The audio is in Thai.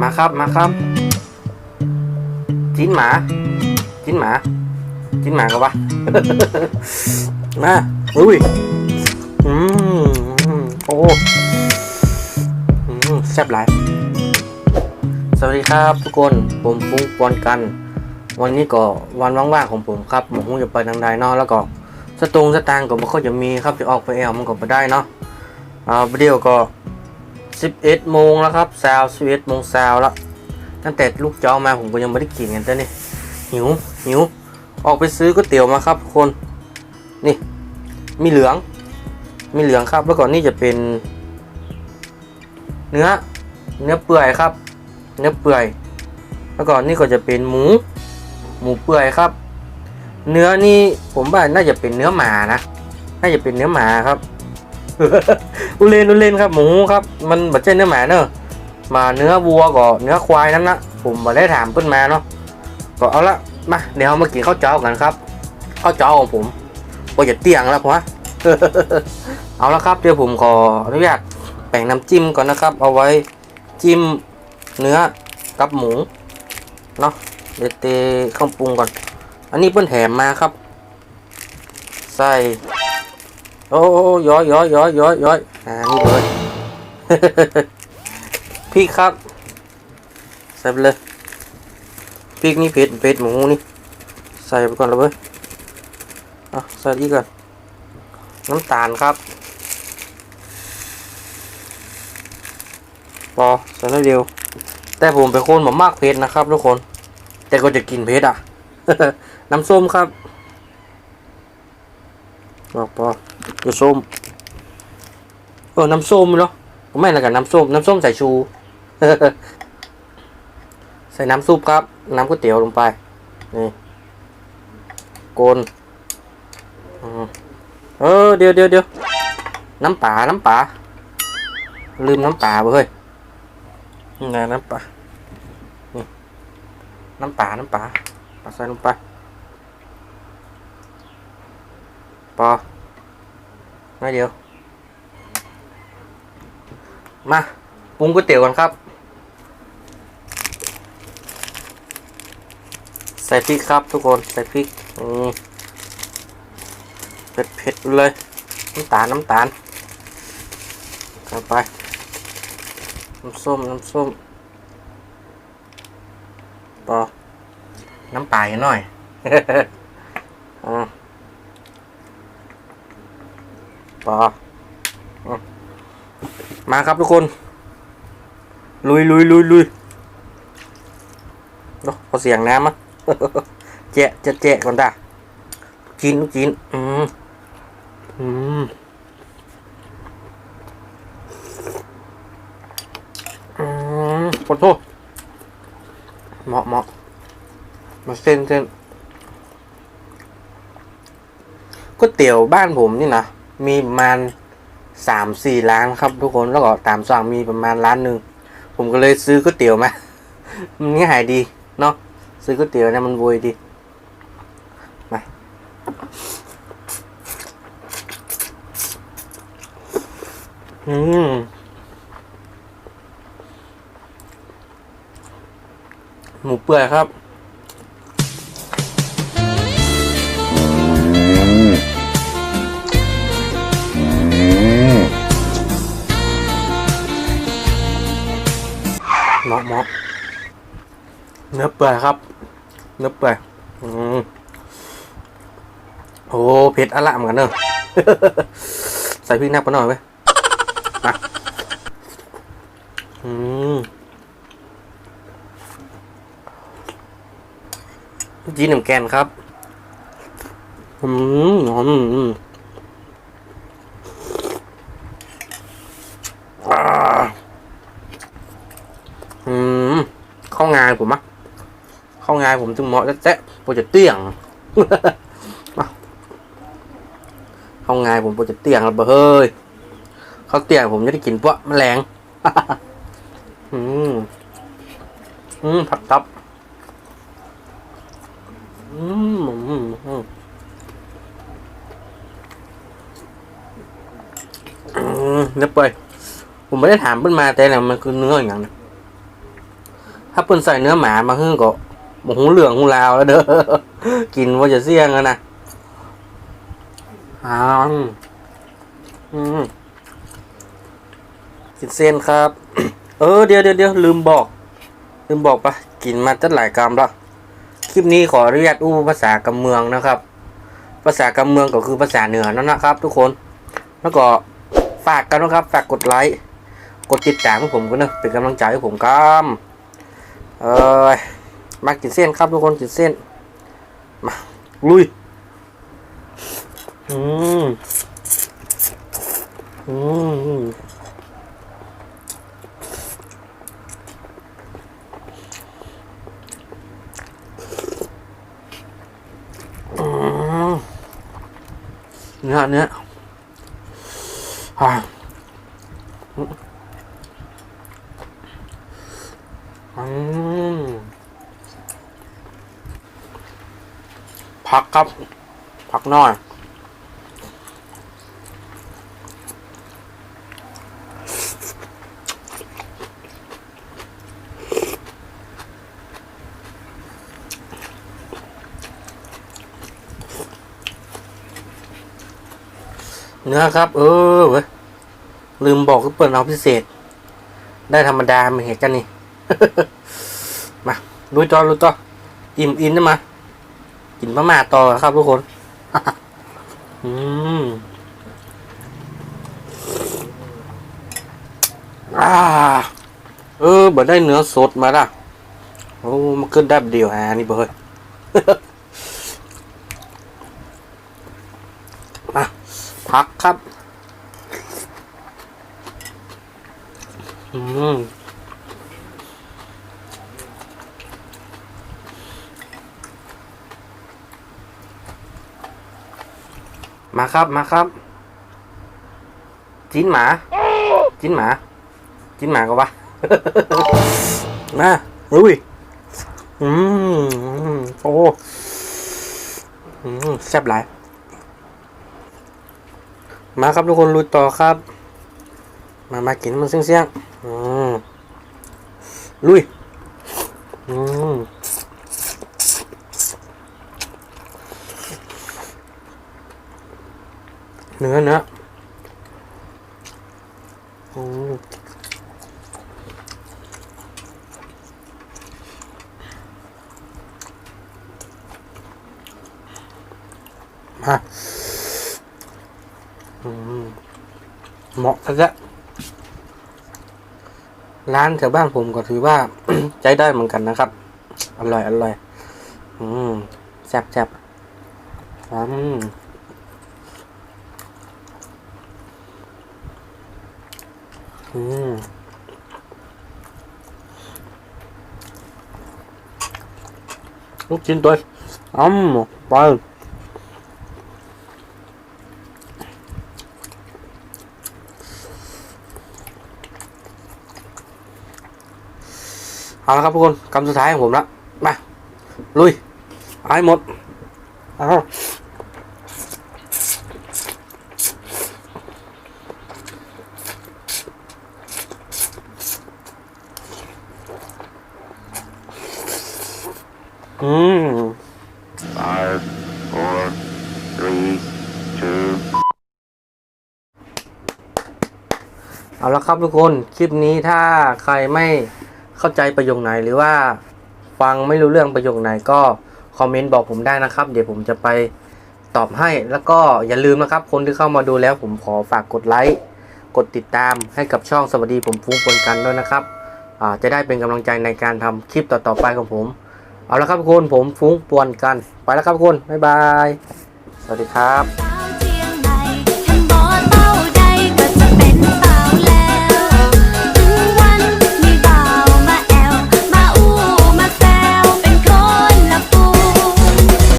มาครับมาครับ จิ้นหมา จิ้นหมา จิ้นหมากันปะมาอุ้ยอืมโอ้อืมแซ่บหลาย สวัสดีครับทุกคน ผมฟุ้งปอนกัน วันนี้ก็วันว่างๆของผมครับผมคงจะไปทางใดเนาะแล้วก็สตรงสตางค์ก็ไม่ค่อยจะมีครับจะออกไปแอลมันก็ไม่ได้เนาะอ่าวิดีโอก็ 11โมงแล้วครับซาว11โมงซาวแล้ว ตั้งแต่ลูกจ้ามาผมก็ยังไม่ได้กินกันแต่นี่หิวหิว ออกไปซื้อก๋วยเตี๋ยวมาครับทุกคนนี่ มีเหลือง มีเหลืองครับแล้วก็นี่จะเป็น เนื้อ เนื้อเปื่อยครับ เนื้อเปื่อย แล้วก็นี่ก็จะเป็นหมู หมูเปื่อยครับ เนื้อนี่ผมว่าน่าจะเป็นเนื้อหมานะ น่าจะเป็นเนื้อหมาครับ อุเลนอุเลนครับหมูครับ มันบัดใช่นเนื้อหมาเนอะมาเนื้อวัวก็เนื้อควายนั่นนะผมมาได้ถามเพิ่นมาเนาะก็เอาละมาเดี๋ยวมากินข้าวเจ้ากันครับข้าวเจ้าของผมก็จะเตียงแล้วผมว่าเอาละครับเดี๋ยวผมขออนุญาตแบ่งน้ำจิ้มก่อนนะครับ เอาไว้จิ้มเนื้อกับหมูเนาะเดี๋ยวเตะเครื่องปรุงก่อน อันนี้เพิ่นแถมมาครับ ใส่ โอ้ย้อยย้อยย้อยย้อยย้อยอ่านี่เลยพริกครับใส่ไปเลยพริกนี่เผ็ดเผ็ดหมูนี่ ใส่ไปก่อนเลยเว้ยอะใส่อีกก่อน น้ำตาลครับพอใส่น้เดียว แต่ผมเป็นคนผมมากเผ็ดนะครับทุกคน แต่ก็จะกินเผ็ดอะ น้ำส้มครับบอกพอ จะส้มเออน้ำส้มเนาะไม่ละกันน้ำส้มน้ำส้มใส่ชู ใส่น้ำซุปครับ น้ำก๋วยเตี๋ยวลงไป นี่โกนอเออเดี๋ยวเดี๋ยวเดี๋ยวน้ำป่าน้ำป่าลืมน้ำป่าเว้ยนี่น้ำป่านี่น้ำป่าน้ำป่าปาใส่ลงไปปอ ไม่เดียว มาปรุงก๋วยเตี๋ยวกันครับ ใส่พริกครับทุกคนใส่พริกเผ็ดเผ็ดเลยน้ำตาลน้ำตาลเข้าไปน้ำส้มน้ำส้มต่อน้ำปลาอีกหน่อยอ่า ต่อมาครับทุกคน ลุยลุยลุยลุยเนาะพอเสียงน้ำมั้เจ๊ะเจ๊ะเจ๊ะก่อนด่ากินกินอืมอืมอืมขอโทษเหมาะเหมาะมาเส้นเส้นก๋วยเตี๋ยวบ้านผมนี่นะ มีประมาณสามสี่ร้านครับทุกคนแล้วก็ตามสั่งมีประมาณร้านหนึ่งผมก็เลยซื้อก๋วยเตี๋ยวมามันง่ายดีเนาะซื้อก๋วยเตี๋ยวเนี่ยมันโวยดีมาอืมหมูเปื่อยครับ เหมาะเนื้อเปื่อยครับ เนื้อเปื่อยอืมโอ้เผ็ดอะละเหมือนกันเนอะใส่พริกนักไปหน่อยไว้มาอืมจีนหนึ่งแกนครับ อืมหอมอืมอ่า อืม เข้างานผมอะเข้างานผมจึงเหมาะแจ๊ะโปรจะเตี้ยงมาเข้างานผมโปรจะเตี้ยงแล้วเบอเฮ้ยเข้าเตี้ยงผมจะได้กินพวกแมลงอืมอืมผักตับอืมอืมอืมเนื้อเปื่อยผมไม่ได้ถามเพิ่นมาแต่เนี่ยมันคือเนื้ออย่างนะ ถ้าเพิ่นใส่เนื้อหมามาเฮ้ก็หูเหลืองหูลาวแล้วเด้อกินว่าจะเสี่ยงอะนะอ้าวอืมกินเส้นครับ เออเดี๋ยวเดี๋ยวเดี๋ยวลืมบอก ลืมบอกปะกินมาตั้งหลายกรัมแล้วคลิปนี้ขออนุญาตอู้ภาษากำเมืองนะครับ ภาษากำเมืองก็คือภาษาเหนือนั่นนะครับ ทุกคนแล้วก็ฝากกันนะครับ ฝากกดไลค์ กดติดตามให้ผมกันนะเป็นกำลังใจให้ผมครับ เออมากินเส้นครับทุกคนกินเส้น มา ลุย อืม อืมอืมเนื้อเนื้ออ่าอืม ผักครับ ผักน้อยเนื้อครับ เออเว้ยลืมบอกก็เปิดเอาพิเศษ ได้ธรรมดาไม่เห็นกันนี่ มาลุยต่อลุยต่ออิ่มอินนะมา กินมาม่าต่อครับทุกคน อืมอ่าเออบ่ได้เนื้อสดมาละโอ้มันขึ้นได้เดียวฮะนี่เบยมาพักครับ อืม มาครับมาครับ จิ้นหมา จิ้นหมา จิ้นหมาก็วะมาลุยอืมโอ้แซ่บหลาย มาครับทุกคนลุยต่อครับ มามากินมันเสี่ยงๆอืมลุยอืม เนื้อเนื้ออืมาอืมเหมาะซะแล้วร้านแถวบ้านผมก็ถือว่า ใจได้เหมือนกันนะครับ อร่อยอร่อย อืมแซ่บแซ่บอืม อืมลูกชิ้นตัวอืมไปเอาละครับทุกคนคำสุดท้ายของผมละมาลุยเอาให้หมดเอา อืม Five, four, three, two, เอาละครับทุกคน คลิปนี้ถ้าใครไม่เข้าใจประโยคไหนหรือว่าฟังไม่รู้เรื่องประโยคไหนก็คอมเมนต์บอกผมได้นะครับ เดี๋ยวผมจะไปตอบให้ แล้วก็อย่าลืมนะครับ คนที่เข้ามาดูแล้วผมขอฝากกดไลค์ กดติดตามให้กับช่องสวัสดีผมฟุ้งปนกันด้วยนะครับ อ่าจะได้เป็นกำลังใจในการทำคลิปต่อๆไปของผม เอาละครับทุกคนผมฟุ้งปวนกัน ไปแล้วครับทุกคนบ๊ายบาย สวัสดีครับ